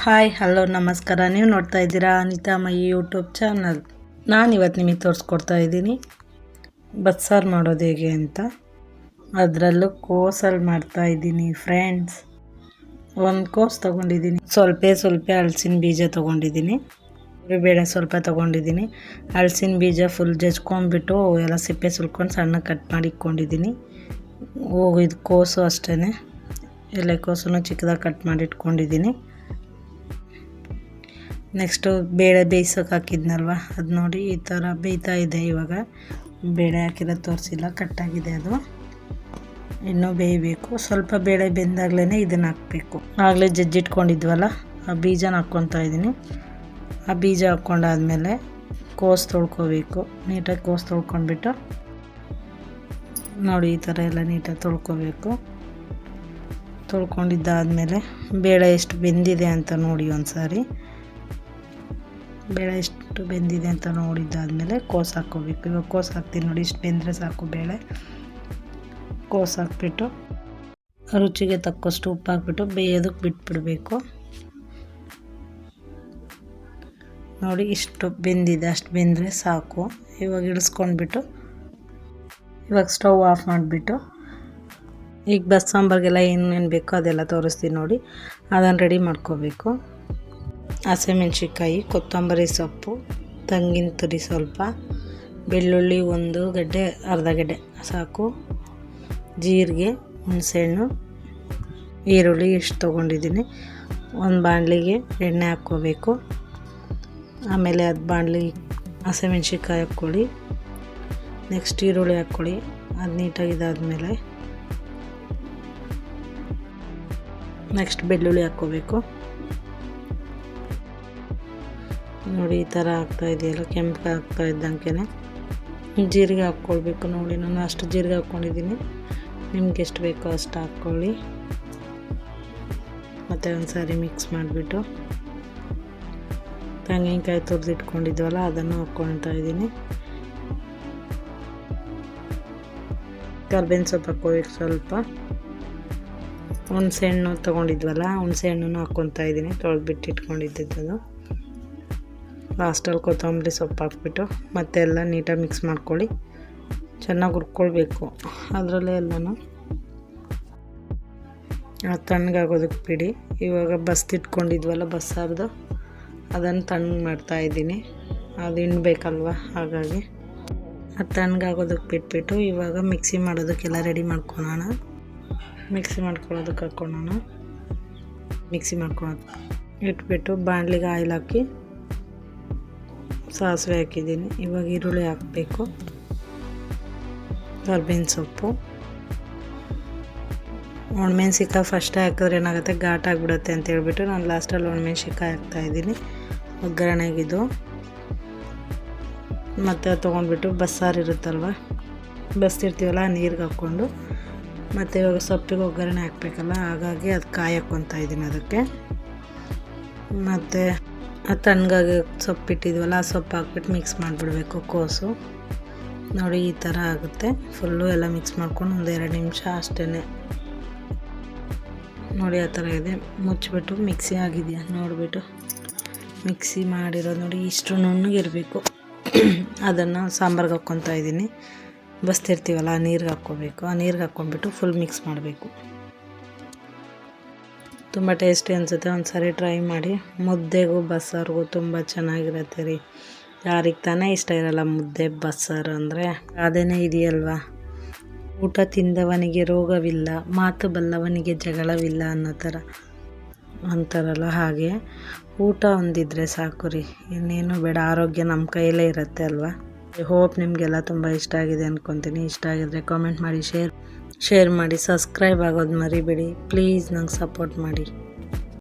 Hi, hello, ನಮಸ್ಕಾರ. ನೀವು ನೋಡ್ತಾ ಇದ್ದೀರಾ ಅನಿತಾ ಮೈ ಯೂಟ್ಯೂಬ್ ಚಾನಲ್. ನಾನು ಇವತ್ತು ನಿಮಗೆ ತೋರಿಸ್ಕೊಡ್ತಾ ಇದ್ದೀನಿ. ಬಸ್ಸಾರು ಮಾಡೋದು ಹೇಗೆ ಅಂತ. ಅದರಲ್ಲೂ ಕೋಸಲ್ಲಿ ಮಾಡ್ತಾ ಇದ್ದೀನಿ ಫ್ರೆಂಡ್ಸ್ ಒಂದು ಕೋಸು ತೊಗೊಂಡಿದ್ದೀನಿ. ಸ್ವಲ್ಪ ಸ್ವಲ್ಪ ಹಲಸಿನ ಬೀಜ ತೊಗೊಂಡಿದ್ದೀನಿ. ಬೇಳೆ ಸ್ವಲ್ಪ ತೊಗೊಂಡಿದ್ದೀನಿ. ಹಲಸಿನ ಬೀಜ ಫುಲ್ ಜಜ್ಕೊಂಡ್ಬಿಟ್ಟು ಎಲ್ಲ ಸಿಪ್ಪೆ ಸುಲ್ಕೊಂಡು ಸಣ್ಣ ಕಟ್ ಮಾಡಿ ಇಟ್ಕೊಂಡಿದ್ದೀನಿ. ಹೋಗಿದ್ದು ಕೋಸು ಅಷ್ಟೇ ಎಲೆಕೋಸನ್ನು ಚಿಕ್ಕದಾಗಿ ಕಟ್ ಮಾಡಿ ಇಟ್ಕೊಂಡಿದ್ದೀನಿ. ನೆಕ್ಸ್ಟು ಬೇಳೆ ಬೇಯಿಸೋಕೆ ಹಾಕಿದ್ನಲ್ವ? ಅದು ನೋಡಿ ಈ ಥರ ಬೇಯ್ತಾ ಇದೆ ಇವಾಗ. ಬೇಳೆ ಹಾಕಿರೋದು ತೋರಿಸಿಲ್ಲ, ಕಟ್ಟಾಗಿದೆ ಅದು. ಇನ್ನೂ ಬೇಯಬೇಕು. ಸ್ವಲ್ಪ ಬೇಳೆ ಬೆಂದಾಗಲೇ ಇದನ್ನು ಹಾಕಬೇಕು. ಆಗಲೇ ಜಜ್ಜಿಟ್ಕೊಂಡಿದ್ವಲ್ಲ, ಆ ಬೀಜನ ಹಾಕ್ಕೊತಾ ಇದ್ದೀನಿ ಆ ಬೀಜ ಹಾಕ್ಕೊಂಡಾದ್ಮೇಲೆ ಕೋಸು ತೊಳ್ಕೊಬೇಕು. ನೀಟಾಗಿ ಕೋಸು ತೊಳ್ಕೊಂಡ್ಬಿಟ್ಟು ನೋಡಿ ಈ ಥರ ಎಲ್ಲ ನೀಟಾಗಿ ತೊಳ್ಕೊಬೇಕು. ತೊಳ್ಕೊಂಡಿದ್ದಾದಮೇಲೆ ಬೇಳೆ ಎಷ್ಟು ಬೆಂದಿದೆ ಅಂತ ನೋಡಿ ಒಂದು ಸಾರಿ ಬೇಳೆ ಎಷ್ಟು ಬೆಂದಿದೆ ಅಂತ ನೋಡಿದ್ದಾದಮೇಲೆ ಕೋಸು ಹಾಕ್ಕೋಬೇಕು. ಇವಾಗ ಕೋಸು ಹಾಕ್ತೀನಿ ನೋಡಿ, ಇಷ್ಟು ಬೆಂದರೆ ಸಾಕು ಬೇಳೆ. ಕೋಸು ಹಾಕ್ಬಿಟ್ಟು ರುಚಿಗೆ ತಕ್ಕಷ್ಟು ಉಪ್ಪು ಹಾಕ್ಬಿಟ್ಟು ಬೇಯೋದಕ್ಕೆ ಬಿಟ್ಬಿಡಬೇಕು. ನೋಡಿ, ಇಷ್ಟು ಬೆಂದಿದೆ, ಅಷ್ಟು ಬೆಂದರೆ ಸಾಕು. ಇವಾಗ ಇಳಿಸ್ಕೊಂಡ್ಬಿಟ್ಟು ಇವಾಗ ಸ್ಟವ್ ಆಫ್ ಮಾಡಿಬಿಟ್ಟು ಈಗ ಬಸ್ ಸಾಂಬಾರಿಗೆಲ್ಲ ಏನೇನು ಬೇಕೋ ಅದೆಲ್ಲ ತೋರಿಸ್ತೀನಿ ನೋಡಿ. ಅದನ್ನು ರೆಡಿ ಮಾಡ್ಕೋಬೇಕು. ಹಸಿಮೆಣ್ಸಿನ್ಕಾಯಿ, ಕೊತ್ತಂಬರಿ ಸೊಪ್ಪು, ತೆಂಗಿನ ತುರಿ ಸ್ವಲ್ಪ, ಬೆಳ್ಳುಳ್ಳಿ ಒಂದು ಗಡ್ಡೆ, ಅರ್ಧ ಗಡ್ಡೆ ಸಾಕು. ಜೀರಿಗೆ, ಹುಣಸೆಹಣ್ಣು, ಈರುಳ್ಳಿ ಇಷ್ಟು ತೊಗೊಂಡಿದ್ದೀನಿ. ಒಂದು ಬಾಣಲಿಗೆ ಎಣ್ಣೆ ಹಾಕ್ಕೋಬೇಕು. ಆಮೇಲೆ ಅದು ಬಾಣಲಿ ಹಸಿಮೆಣ್ಸಿನ್ಕಾಯಿ ಹಾಕ್ಕೊಳ್ಳಿ. ನೆಕ್ಸ್ಟ್ ಈರುಳ್ಳಿ ಹಾಕ್ಕೊಳ್ಳಿ. ಅದು ನೀಟಾಗಿ ಇದಾದಮೇಲೆ ನೆಕ್ಸ್ಟ್ ಬೆಳ್ಳುಳ್ಳಿ ಹಾಕ್ಕೋಬೇಕು. ನೋಡಿ, ಈ ಥರ ಆಗ್ತಾ ಇದೆಯಲ್ಲ, ಕೆಂಪು ಆಗ್ತಾ ಇದ್ದಂಗೆ ಜೀರಿಗೆ ಹಾಕ್ಕೊಳ್ಬೇಕು ನೋಡಿ, ನಾನು ಅಷ್ಟು ಜೀರಿಗೆ ಹಾಕ್ಕೊಂಡಿದ್ದೀನಿ. ನಿಮ್ಗೆ ಎಷ್ಟು ಬೇಕೋ ಅಷ್ಟು ಹಾಕ್ಕೊಳ್ಳಿ. ಮತ್ತು ಒಂದು ಸಾರಿ ಮಿಕ್ಸ್ ಮಾಡಿಬಿಟ್ಟು. ತೆಂಗಿನಕಾಯಿ ತುರಿದಿಟ್ಕೊಂಡಿದ್ವಲ್ಲ, ಅದನ್ನು ಹಾಕ್ಕೊಳ್ತಾ ಇದ್ದೀನಿ. ಕರ್ಬೇವಿನ ಸೊಪ್ಪು ಹಾಕ್ಕೋಬೇಕು ಸ್ವಲ್ಪ. ಹುಣಸೆ ಹಣ್ಣು ತೊಗೊಂಡಿದ್ವಲ್ಲ ಹುಣಸೆ ಹಣ್ಣು ಹಾಕ್ಕೊತಾ ಇದ್ದೀನಿ, ತೊಳೆದ್ಬಿಟ್ಟು ಇಟ್ಕೊಂಡಿದ್ದು ಲಾಸ್ಟಲ್ಲಿ ಕೊತ್ತಂಬರಿ ಸೊಪ್ಪು ಹಾಕ್ಬಿಟ್ಟು ಮತ್ತೆ ಎಲ್ಲ ನೀಟಾಗಿ ಮಿಕ್ಸ್ ಮಾಡ್ಕೊಳ್ಳಿ. ಚೆನ್ನಾಗಿ ಹುರ್ಕೊಳ್ಬೇಕು. ಅದರಲ್ಲೇ ಎಲ್ಲನೂ ತಣ್ಣಗಾಗೋದಕ್ಕೆ ಬಿಡಿ. ಇವಾಗ ಬಸ್ತಿಟ್ಕೊಂಡಿದ್ವಲ್ಲ ಬಸ್ಸಾರ್ದು, ಅದನ್ನು ತಣ್ಣಗೆ ಮಾಡ್ತಾಯಿದ್ದೀನಿ ಅದು ಇಣ್ಬೇಕಲ್ವ ಹಾಗಾಗಿ. ಅದು ತಣ್ಣಗಾಗೋದಕ್ಕೆ ಬಿಟ್ಬಿಟ್ಟು ಇವಾಗ ಮಿಕ್ಸಿ ಮಾಡೋದಕ್ಕೆಲ್ಲ ರೆಡಿ ಮಾಡ್ಕೊಳೋಣ ಮಿಕ್ಸಿ ಮಾಡ್ಕೊಳ್ಳೋದಕ್ಕೆ ಹಾಕ್ಕೊಳ್ಳೋಣ. ಮಿಕ್ಸಿ ಮಾಡ್ಕೊಳೋದು ಇಟ್ಬಿಟ್ಟು ಬಾಣಲಿಗೆ ಆಯಿಲ್ ಹಾಕಿ ಸಾಸಿವೆ ಹಾಕಿದ್ದೀನಿ. ಇವಾಗ ಈರುಳ್ಳಿ ಹಾಕಬೇಕು. ಕರ್ಬೇವಿನ ಸೊಪ್ಪು. ಒಣಮೆಣ್ಸಿಕಾಯಿ ಫಸ್ಟೇ ಹಾಕಿದ್ರೆ ಏನಾಗುತ್ತೆ? ಘಾಟ್ ಆಗಿಬಿಡುತ್ತೆ ಅಂತ ಹೇಳ್ಬಿಟ್ಟು ನಾನು ಲಾಸ್ಟಲ್ಲಿ ಒಣಮೆಣ್ಸಿಕಾಯಿ ಹಾಕ್ತಾಯಿದ್ದೀನಿ ಒಗ್ಗರಣೆಗಿದು. ಮತ್ತು ತೊಗೊಂಡ್ಬಿಟ್ಟು ಬಸ್ಸಾರು ಇರುತ್ತಲ್ವ? ಬಸ್ತಿರ್ತೀವಲ್ಲ ನೀರಿಗೆ ಹಾಕ್ಕೊಂಡು. ಮತ್ತು ಇವಾಗ ಸೊಪ್ಪಿಗೆ ಒಗ್ಗರಣೆ ಹಾಕ್ಬೇಕಲ್ಲ, ಹಾಗಾಗಿ ಅದು ಕಾಯಿ ಇದ್ದೀನಿ ಅದಕ್ಕೆ. ಮತ್ತು ತಣ್ಣಗಾಗಿ ಸೊಪ್ಪಿಟ್ಟಿದ್ವಲ್ಲ ಆ ಸೊಪ್ಪು ಹಾಕ್ಬಿಟ್ಟು ಮಿಕ್ಸ್ ಮಾಡಿಬಿಡಬೇಕು ಕೋಸು. ನೋಡಿ ಈ ಥರ ಆಗುತ್ತೆ. ಫುಲ್ಲು ಎಲ್ಲ ಮಿಕ್ಸ್ ಮಾಡ್ಕೊಂಡು ಒಂದು ಎರಡು ನಿಮಿಷ ಅಷ್ಟೇ ನೋಡಿ ಆ ಥರ ಇದೆ. ಮುಚ್ಚಿಬಿಟ್ಟು ಮಿಕ್ಸಿ ಆಗಿದೆಯಾ? ನೋಡಿಬಿಟ್ಟು. ಮಿಕ್ಸಿ ಮಾಡಿರೋದು ನೋಡಿ ಇಷ್ಟು ನುಣ್ಣಗಿರಬೇಕು. ಅದನ್ನು ಸಾಂಬಾರ್ಗೆ ಹಾಕ್ಕೊತಾ ಇದ್ದೀನಿ. ಬಸ್ತಿರ್ತೀವಲ್ಲ, ಆ ನೀರಿಗೆ ಹಾಕ್ಕೋಬೇಕು. ಆ ನೀರಿಗೆ ಹಾಕ್ಕೊಂಡ್ಬಿಟ್ಟು ಫುಲ್ ಮಿಕ್ಸ್ ಮಾಡಬೇಕು. ತುಂಬ ಟೇಸ್ಟಿ ಅನಿಸುತ್ತೆ. ಒಂದು ಸಾರಿ ಟ್ರೈ ಮಾಡಿ. ಮುದ್ದೆಗೂ ಬಸ್ಸಾರಿಗೂ ತುಂಬ ಚೆನ್ನಾಗಿರುತ್ತೆ ರೀ. ಯಾರಿಗೆ ತಾನೇ ಇಷ್ಟ ಇರಲ್ಲ ಮುದ್ದೆ, ಬಸ್ಸಾರು ಅಂದರೆ ಅದೇನೇ ಇದೆಯಲ್ವಾ? ಊಟ ತಿಂದವನಿಗೆ ರೋಗವಿಲ್ಲ, ಮಾತು ಬಲ್ಲವನಿಗೆ ಜಗಳವಿಲ್ಲ ಅನ್ನೋ ಥರ ಅಂತಾರಲ್ಲ ಹಾಗೆ. ಊಟ ಒಂದಿದ್ರೆ ಸಾಕು ರೀ. ಇನ್ನೇನು ಬೇಡ, ಆರೋಗ್ಯ ನಮ್ಮ ಕೈಯಲ್ಲೇ ಇರುತ್ತೆ ಅಲ್ವಾ? ಹೋಪ್ ನಿಮಗೆಲ್ಲ ತುಂಬ ಇಷ್ಟ ಆಗಿದೆ ಅಂದ್ಕೊತೀನಿ ಇಷ್ಟ ಆಗಿದ್ರೆ ಕಾಮೆಂಟ್ ಮಾಡಿ ಶೇರ್ ಶೇರ್ ಮಾಡಿ ಸಬ್ಸ್ಕ್ರೈಬ್ ಆಗೋದು ಮರಿಬೇಡಿ. ಪ್ಲೀಸ್ ನಂಗೆ ಸಪೋರ್ಟ್ ಮಾಡಿ